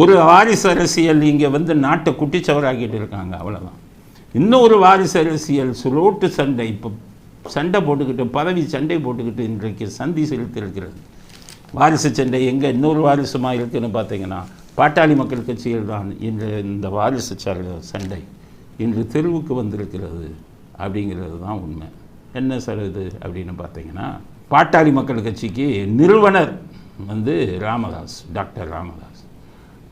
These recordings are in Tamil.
ஒரு வாரிசு அரசியல் இங்கே வந்து நாட்டை குட்டிச்சவராக்கிட்டு இருக்காங்க அவ்வளோதான் இன்னொரு வாரிசு அரசியல் சுரோட்டு சண்டை இப்போ சண்டை போட்டுக்கிட்டு பதவி சண்டை போட்டுக்கிட்டு இன்றைக்கு சந்தி செலுத்தியிருக்கிறது. வாரிசு சண்டை எங்கே இன்னொரு வாரிசுமாக இருக்குன்னு பார்த்தீங்கன்னா பாட்டாளி மக்கள் கட்சியில் தான் இன்று இந்த வாரிசு சண்டை இன்று தெருவுக்கு வந்திருக்கிறது அப்படிங்கிறது தான் உண்மை. என்ன சார் இது அப்படின்னு பார்த்தீங்கன்னா பாட்டாளி மக்கள் கட்சிக்கு நிறுவனர் வந்து ராமதாஸ் டாக்டர் ராமதாஸ்.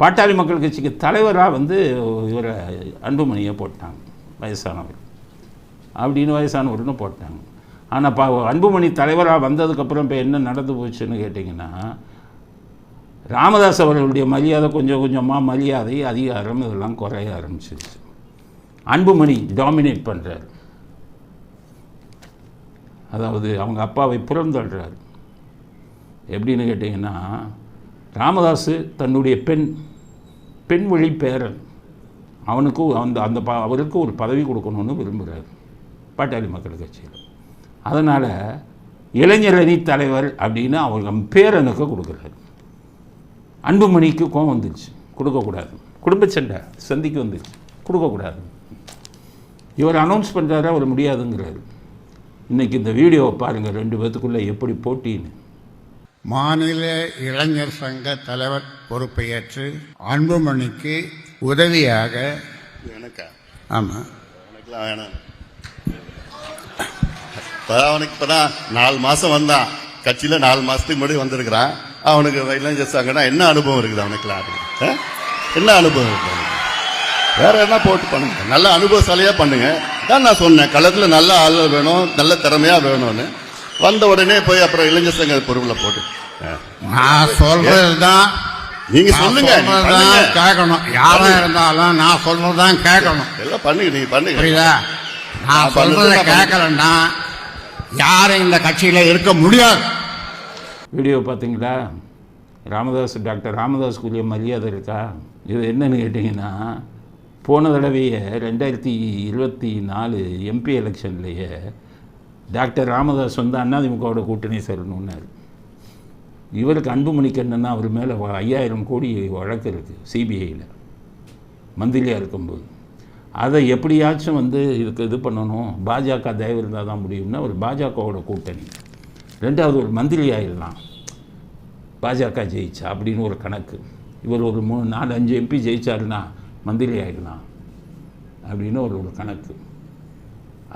பாட்டாளி மக்கள் கட்சிக்கு தலைவராக வந்து இவரை அன்புமணியை போட்டாங்க வயசானவர். அப்படின்னு வயசானவர்னு போட்டாங்க. ஆனால் பா அன்புமணி தலைவராக வந்ததுக்கப்புறம் இப்போ என்ன நடந்து போச்சுன்னு கேட்டிங்கன்னா ராமதாஸ் அவர்களுடைய மரியாதை கொஞ்சம் கொஞ்சமாக மரியாதை அதிகாரம் இதெல்லாம் குறைய ஆரம்பிச்சிருச்சு. அன்புமணி டாமினேட் பண்ணுறாரு அதாவது அவங்க அப்பாவை புறந்தள்ளுறார். எப்படின்னு கேட்டிங்கன்னா ராமதாஸ் தன்னுடைய பெண் பெண்மொழி பேரன். அவனுக்கு அந்த அந்த ப அவருக்கு ஒரு பதவி கொடுக்கணும்னு விரும்புகிறார். பாட்டாளி மக்கள் கட்சியில். அதனால் இளைஞரணி தலைவர் அப்படின்னு அவங்க பேரனுக்கு கொடுக்குறாரு. அன்புமணிக்கு கோவம் வந்துருச்சு. கொடுக்கக்கூடாது. குடும்ப சண்டை சந்திக்கு வந்துருச்சு. கொடுக்கக்கூடாது. இவர் அனௌன்ஸ் பண்ணுறாரு அவர் முடியாதுங்கிறாரு. இன்றைக்கி இந்த வீடியோவை பாருங்கள் ரெண்டு பேத்துக்குள்ளே எப்படி போட்டின்னு. மாநில இளைஞர் சங்க தலைவர் பொறுப்பை ஏற்று அன்புமணிக்கு உதவியாக எனக்கா? ஆமாம் எனக்குலாம் வேணாம். அவனுக்கு இப்போ தான் நாலு மாதம் வந்தான். கட்சியில் நாலு மாதத்துக்கு முன்னாடி வந்திருக்கிறான். அவனுக்கு இளைஞர் சங்கம்னா என்ன அனுபவம் இருக்குது அவனுக்குலாம்? என்ன அனுபவம் இருக்குது வேற என்ன போட்டு பண்ணுங்க? நல்ல அனுபவசாலியாக பண்ணுங்க. தான் நான் சொன்னேன் களத்தில் நல்ல ஆள் வேணும் நல்ல திறமையா வேணும்னு. வந்த உடனே போய் அப்புறம் இளைஞர் சங்க பொறுப்பில் போட்டு. நான் சொல்றது தான் நீங்க சொல்லுங்க. கேட்கணும். யாரா இருந்தாலும் நான் சொல்றது தான் கேட்கணும். எல்லாம் பண்ணுங்க நீங்க பண்ணுங்க. புரியுதா? நான் சொல்றத கேட்கலன்னா யாரும் இந்த கட்சியில இருக்க முடியாது. வீடியோ பார்த்தீங்களா? ராமதாஸ் டாக்டர் ராமதாஸுக்குரிய மரியாதை இருக்கா? இது என்னன்னு கேட்டிங்கன்னா போன தடவையே ரெண்டாயிரத்தி இருபத்தி நாலு எம்பி எலெக்ஷன்லேயே டாக்டர் ராமதாஸ் வந்து அண்ணாதிமுகவோட கூட்டணி சேரணும்னாரு. இவருக்கு அன்புமணிக்கு அவர் மேலே ஐயாயிரம் கோடி வழக்கு இருக்குது சிபிஐயில் மந்திரியாக இருக்கும்போது. அதை எப்படியாச்சும் வந்து இதுக்கு இது பண்ணணும். பாஜக தயவு இருந்தால் தான் முடியும்னா ஒரு பாஜகவோட கூட்டணி. ரெண்டாவது ஒரு மந்திரி ஆயிடலாம் பாஜக ஜெயிச்சா அப்படின்னு ஒரு கணக்கு. இவர் ஒரு மூணு நாலு அஞ்சு எம்பி ஜெயிச்சாருன்னா மந்திரி ஆயிடலாம் அப்படின்னு ஒரு ஒரு கணக்கு.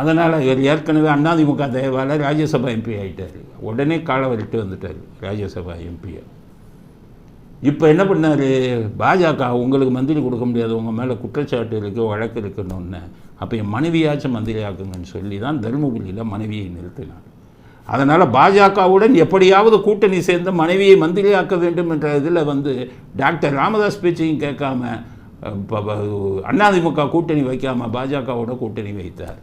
அதனால் இவர் ஏற்கனவே அதிமுக தயவால் ராஜ்யசபா எம்பி ஆயிட்டார். உடனே காலை விட்டு வந்துட்டார் ராஜ்யசபா எம்பியை. இப்போ என்ன பண்ணார்? பாஜக உங்களுக்கு மந்திரி கொடுக்க முடியாது உங்கள் மேலே குற்றச்சாட்டு இருக்குது வழக்கு இருக்குன்னு. அப்போ என் மனைவியாச்சும் மந்திரி ஆக்குங்கன்னு சொல்லி தான் தருமபுரியில் மனைவியை நிறுத்தினார். அதனால் பாஜகவுடன் எப்படியாவது கூட்டணி சேர்ந்து மனைவியை மந்திரி ஆக்க வேண்டும் என்ற இதில் வந்து டாக்டர் ராமதாஸ் பேச்சையும் கேட்காம அதிமுக கூட்டணி வைக்காமல் பாஜகவோட கூட்டணி வைத்தார்.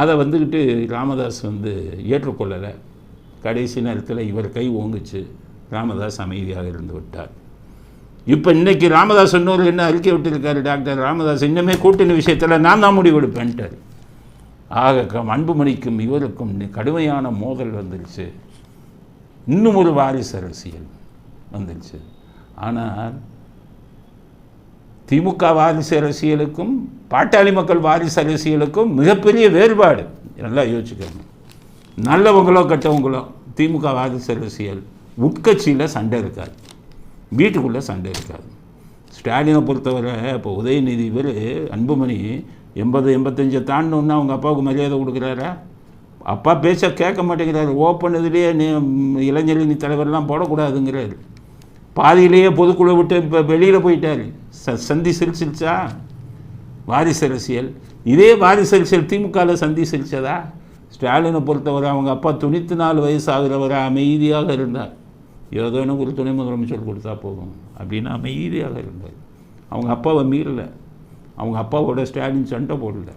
அதை வந்துக்கிட்டு ராமதாஸ் வந்து ஏற்றுக்கொள்ளலை. கடைசி நேரத்தில் இவர் கை ஓங்குச்சு. ராமதாஸ் அமைதியாக இருந்து விட்டார். இப்போ இன்றைக்கி ராமதாஸ் இன்னொரு என்ன அறிக்கை விட்டிருக்காரு டாக்டர்? ராமதாஸ் இன்னுமே கூட்டணி விஷயத்தில் நான் தான் முடிவெடுப்பேன்ட்டார் ஆக அன்புமணிக்கும் இவருக்கும் கடுமையான மோதல் வந்துருச்சு. இன்னும் ஒரு வாரிசு அரசியல் வந்துருச்சு. ஆனால் திமுக வாரிசு அரசியலுக்கும் பாட்டாளி மக்கள் வாரிசு அரசியலுக்கும் மிகப்பெரிய வேறுபாடு. நல்லா யோசிக்கணும் நல்லவங்களோ கெட்டவங்களோ திமுக வாரிசு அரசியல் உட்கட்சியில் சண்டை இருக்காது. வீட்டுக்குள்ளே சண்டை இருக்காது. ஸ்டாலினை பொறுத்தவரை இப்போ உதயநிதி இவர் அன்புமணி எண்பது எண்பத்தஞ்சை தாண்டணுன்னா அவங்க அப்பாவுக்கு மரியாதை கொடுக்குறாரா? அப்பா பேச்ச கேட்க மாட்டேங்கிறாரு. ஓப்பன் இதுலேயே நீ இளைஞரணி தலைவர்லாம் போடக்கூடாதுங்கிறாரு. பாதியிலேயே பொதுக்குழு விட்டு இப்போ வெளியில் போயிட்டார். ச சந்தி சிரிச்சிருச்சா வாரிசு அரசியல். இதே வாரிசு அரசியல் திமுகவில் சந்தி சிரிச்சதா ஸ்டாலினை பொறுத்தவரை அவங்க அப்பா தொண்ணூற்றி நாலு வயசு ஆகிறவரை அமைதியாக இருந்தார். ஏதோ எனக்கு ஒரு துணை முதலமைச்சர் கொடுத்தா போதும் அப்படின்னு அமைதியாக இருந்தார். அவங்க அப்பாவை மீறலை. அவங்க அப்பாவோட ஸ்டாலின் சண்டை போடல.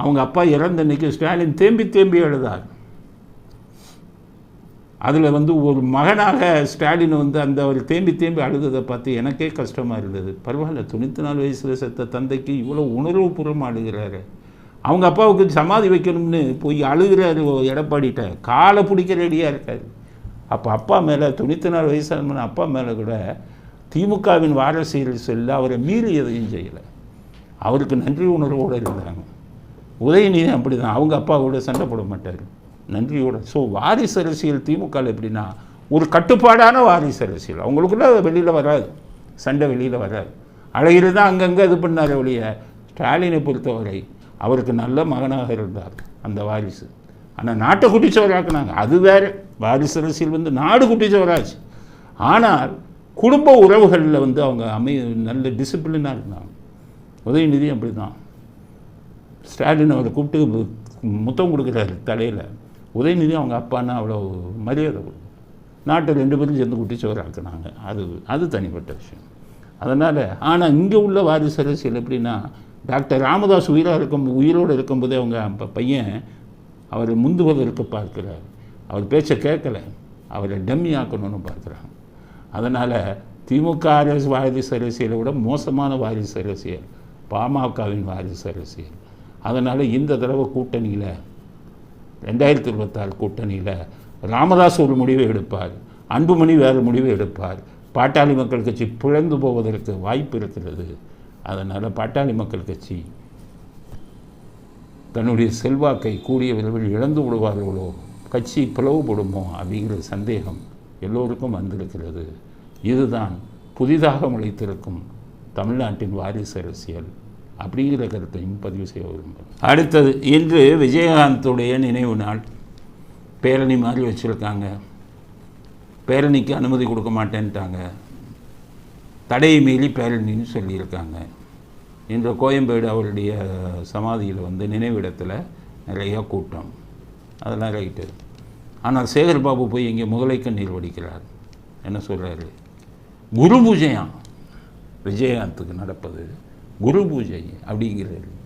அவங்க அப்பா இறந்த அன்னைக்கு ஸ்டாலின் தேம்பி தேம்பி எழுதார். அதில் வந்து ஒரு மகனாக ஸ்டாலின் வந்து அந்த அவர் தேம்பி தேம்பி அழுததை பார்த்து எனக்கே கஷ்டமாக இருந்தது. பரவாயில்ல தொண்ணூற்றி நாலு வயசில் செத்த தந்தைக்கு இவ்வளோ உணர்வுபூர்வமாக அழுகிறாரு. அவங்க அப்பாவுக்கு சமாதி வைக்கணும்னு போய் அழுகிறாரு எடப்பாடிட்ட காலை பிடிக்க ரெடியாக இருக்காரு. அப்போ அப்பா மேலே தொண்ணூற்றி நாலு வயசான அப்பா மேலே கூட திமுகவின் வாரசியல் செல்ல அவரை மீறி எதையும் செய்யலை. அவருக்கு நன்றி உணர்வோடு இருந்தாங்க. உதயநிதி அப்படி தான் அவங்க கூட சண்டை போட மாட்டார். நன்றியோட. ஸோ வாரிசு அரசியல் திமுகவில் எப்படின்னா ஒரு கட்டுப்பாடான வாரிசு அரசியல். அவங்களுக்குள்ள வெளியில் வராது. சண்டை வெளியில் வராது. அழகிரி தான் அங்கங்கே இது பண்ணார் ஒழிய ஸ்டாலினை பொறுத்தவரை அவருக்கு நல்ல மகனாக இருந்தார் அந்த வாரிசு. ஆனால் நாட்டை குட்டிச்சவராக்குனாங்க. அது வேறு. வாரிசு அரசியல் வந்து நாடு குட்டிச்சவராச்சு. ஆனால் குடும்ப உறவுகளில் வந்து அவங்க அமை நல்ல டிசிப்ளினாக இருந்தாங்க. உதயநிதி அப்படி தான் ஸ்டாலின் அவரை கூப்பிட்டு முத்தம் கொடுக்குறாரு தலையில். உதயநிதி அவங்க அப்பான்னா அவ்வளோ மரியாதை கொடுக்கும் நாட்டை ரெண்டு பேரும் சேர்ந்து குட்டிச்சோறு ஆக்குனாங்க அது அது தனிப்பட்ட விஷயம். அதனால் ஆனால் இங்கே உள்ள வாரிசு அரசியல் எப்படின்னா டாக்டர் ராமதாஸ் உயிராக இருக்கும் உயிரோடு இருக்கும்போதே அவங்க அப்போ பையன் அவர் முந்துவதற்கு பார்க்கிறார். அவர் பேச்சை கேட்கல. அவரை டம்மி ஆக்கணும்னு பார்க்குறாங்க. அதனால் திமுக அரசு வாரிசு அரசியலை விட மோசமான வாரிசு அரசியல் பாமகவின் வாரிசு அரசியல். அதனால் இந்த தடவை கூட்டணியில் ரெண்டாயிரத்தி இருபத்தாறு கூட்டணியில் ராமதாஸ் ஒரு முடிவை எடுப்பார். அன்புமணி வேறு முடிவை எடுப்பார். பாட்டாளி மக்கள் கட்சி பிளந்து போவதற்கு வாய்ப்பு இருக்கிறது. அதனால் பாட்டாளி மக்கள் கட்சி தன்னுடைய செல்வாக்கை கூடிய விரைவில் இழந்து விடுவார்களோ கட்சி பிளவுபடுமோ அப்படிங்கிற சந்தேகம் எல்லோருக்கும் வந்திருக்கிறது. இதுதான் புதிதாக முளைத்திருக்கும் தமிழ்நாட்டின் வாரிசு அரசியல். அப்படிங்கிற கருத்தையும் பதிவு செய்ய விரும்புகிறேன். அடுத்தது இன்று விஜயகாந்தோடைய நினைவு நாள். பேரணி மாதிரி வச்சுருக்காங்க. பேரணிக்கு அனுமதி கொடுக்க மாட்டேன்ட்டாங்க. தடையை மீறி பேரணின்னு சொல்லியிருக்காங்க. இன்று கோயம்பேடு அவருடைய சமாதியில் வந்து நினைவிடத்தில் நிறையா கூட்டம். அதெல்லாம் ரைட்டு. ஆனால் சேகர் பாபு போய் இங்கே முதலை கண்ணீர் வடிக்கிறார். என்ன சொல்கிறாரு குரு பூஜையாம் விஜயகாந்துக்கு நடப்பது. குரு பூஜை அப்படிங்கிறது.